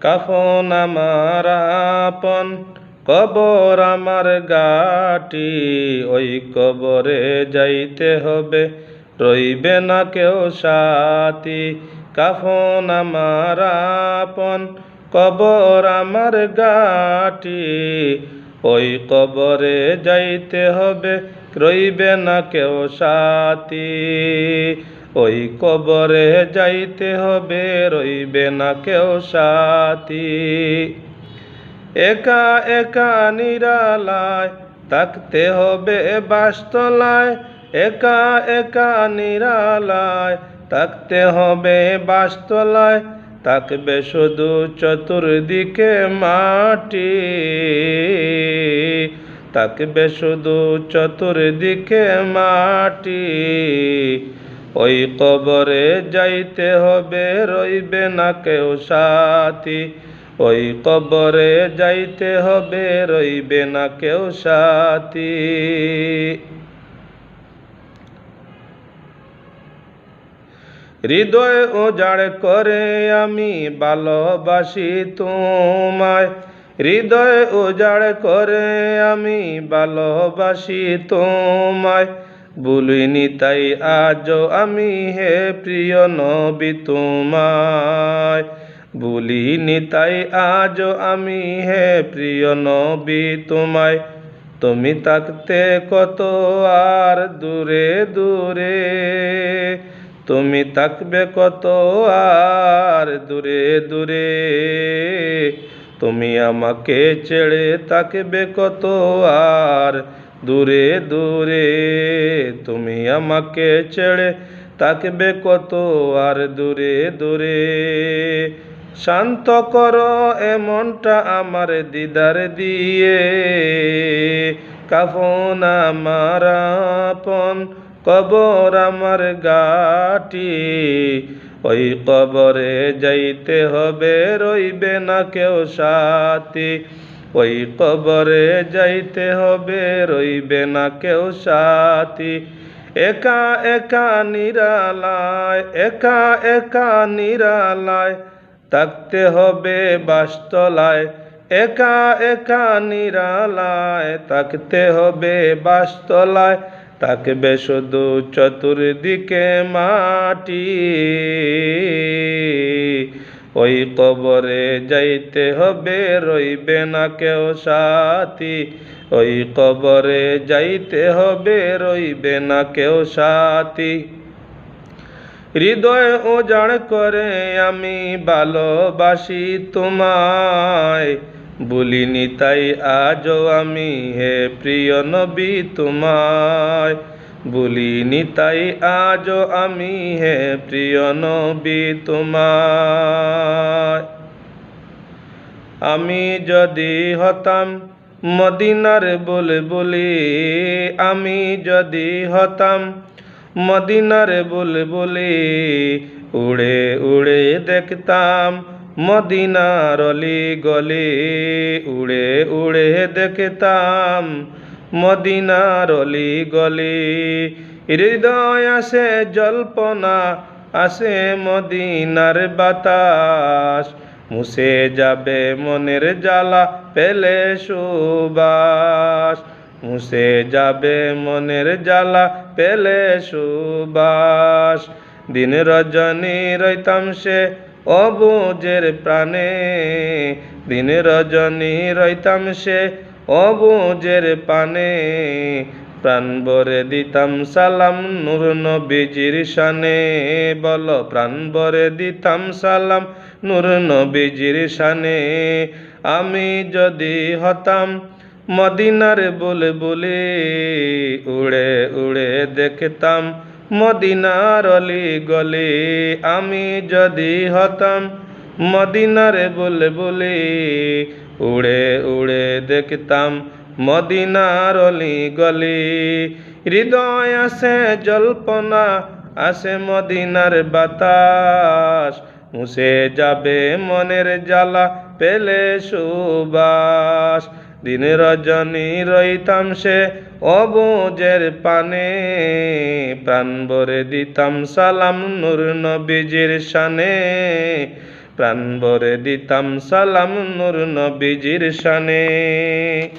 কাফন আমার আপন, কবর আমার গাটি, ওই কবরে যাইতে হবে, রইবে না কেউ সাথী। কাফন আমার আপন, কবর আমার গাটি, ওই কবরে যাইতে হবে, রইবে না কেউ সাথী। ওই কবরে যাইতে হবে, রইবে না কেউ সাথী। একা একা নিরালায় থাকতে হবে বাসতলায়, একা একা নিরালায় থাকতে হবে বাসতলায়, থাকবে শুধু চতুর্দিকে মাটি। থাকবে শুধু চতুর্দিকে মাটি। ওই কবরে যাইতে হবে, রইবে না কেউ সাথী। ওই কবরে যাইতে হবে, রইবে না কেউ সাথী। হৃদয় উজাড় করে আমি ভালোবাসি তোমায়। হৃদয় উজাড় করে আমি ভালোবাসি তোমায়। বলিনি তাই আজ আমি হে প্রিয় নবী তোমায়। বলিনি তাই আজ আমি হে প্রিয় নবী তোমায়। তুমি থাকতে কত আর দূরে দূরে। তুমি থাকবে কত আর দূরে দূরে। তুমি আমাকে ছেড়ে থাকবে কত আর দূরে দূরে, তুমি আমাকে ছেড়ে থাকবে কত আর দূরে দূরে। শান্ত করো এমনটা আমার দিদার দিয়ে। কাফন আমার আপন কবর আমার গাটি। ওই কবরে যাইতে হবে, রইবে না কেউ সাথী। ওই কবরে যাইতে হবে, রইবে না কেউ সাথী। একা একা নিরালায়, একা একা নিরালায় থাকতে হবে বাসতলায়। একা একা নিরালায় থাকতে হবে বাসতলায়। থাকবে শুধু চতুর্দিকে মাটি। ওই কবরে যাইতে হবে, রইবে না কেউ সাথী। ওই কবরে যাইতে হবে, রইবে না কেউ সাথী। হৃদয় উজাড় করে, আমি ভালোবাসি তোমায়। বলিনি তাই আজও আমি, হে প্রিয় নবী তোমায়। বলিনি তাই আজও আমি হে প্রিয় নবী তোমায়। আমি যদি হতাম মদিনার বলে বলি আমি যদি হতাম মদিনার বলে বলে উড়ে উড়ে দেখতাম মদিনার অলি গলি, উড়ে উড়ে দেখতাম মদিনার অলি গলি, হৃদয় আসে জল্পনা, আসে মদিনার বাতাস। মুছে যাবে মনের জ্বালা, পেলে সুবাস। মুছে যাবে মনের জ্বালা, পেলে সুবাস। দিন রজনী রইতাম সে অবুজের প্রাণে। দিন রজনী রইতাম সে অবুজের পানে প্রাণ ভরে দিতাম সালাম নূর নবীজির শানে। বল, প্রাণ ভরে দিতাম সালাম নূর নবীজির শানে। আমি যদি হতাম মদিনার বলে বলে উড়ে উড়ে দেখতাম মদিনার অলি গলি। আমি যদি হতাম মদিনারে বলে বলে উড়ে উড়ে দেখতাম মদিনার অলি গলি হৃদয় আসে, জল্পনা আসে মদিনার বাতাস। মুছে যাবে মনের জ্বালা, পেলে সুবাস। দিন রজনী রইতাম সে অবুজের পানে। প্রাণ ভরে দিতাম সালাম নূর নবীজির শানে। প্রাণ ভরে দিতাম সালাম নূর নবীজির শানে।